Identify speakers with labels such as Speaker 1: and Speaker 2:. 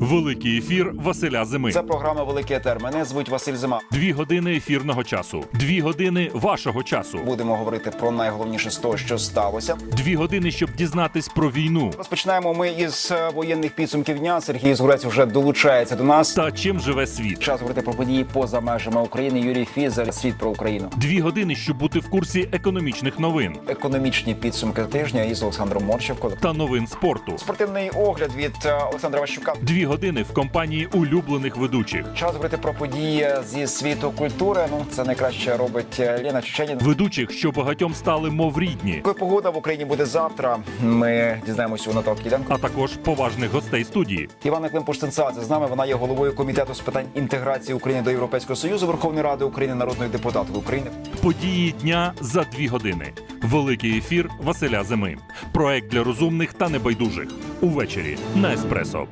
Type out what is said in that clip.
Speaker 1: Великий ефір Василя Зими.
Speaker 2: Це програма Великий Етер. Мене звуть Василь Зима.
Speaker 1: Дві години ефірного часу. Дві години вашого часу.
Speaker 2: Будемо говорити про найголовніше з того, що сталося.
Speaker 1: Дві години, щоб дізнатись про війну
Speaker 2: Розпочинаємо ми із е, воєнних підсумків дня. Сергій Згурець вже долучається до нас.
Speaker 1: та чим живе світ.
Speaker 2: Час говорити про події поза межами України. Юрій Фізер, світ про Україну.
Speaker 1: Дві години, щоб бути в курсі економічних новин
Speaker 2: Економічні підсумки тижня із Олександром Морчевко.
Speaker 1: та новин спорту.
Speaker 2: Спортивний огляд від е, Олександра Ващука.
Speaker 1: Дві години в компанії улюблених ведучих.
Speaker 2: Час говорити про події зі світу культури. Ну це найкраще робить е, Лена Чеченін.
Speaker 1: Ведучих, що багатьом стали мов рідні,
Speaker 2: Якою погода в Україні буде завтра? Ми дізнаємося у Наталки Кіденко.
Speaker 1: а також поважних гостей студії.
Speaker 2: Івана Климпуш-Цинцадзе з нами. Вона є головою комітету з питань інтеграції України до Європейського союзу Верховної Ради України, народної депутатки України.
Speaker 1: Події дня за дві години. Великий ефір Василя Зими. Проект для розумних та небайдужих. Увечері на еспресо.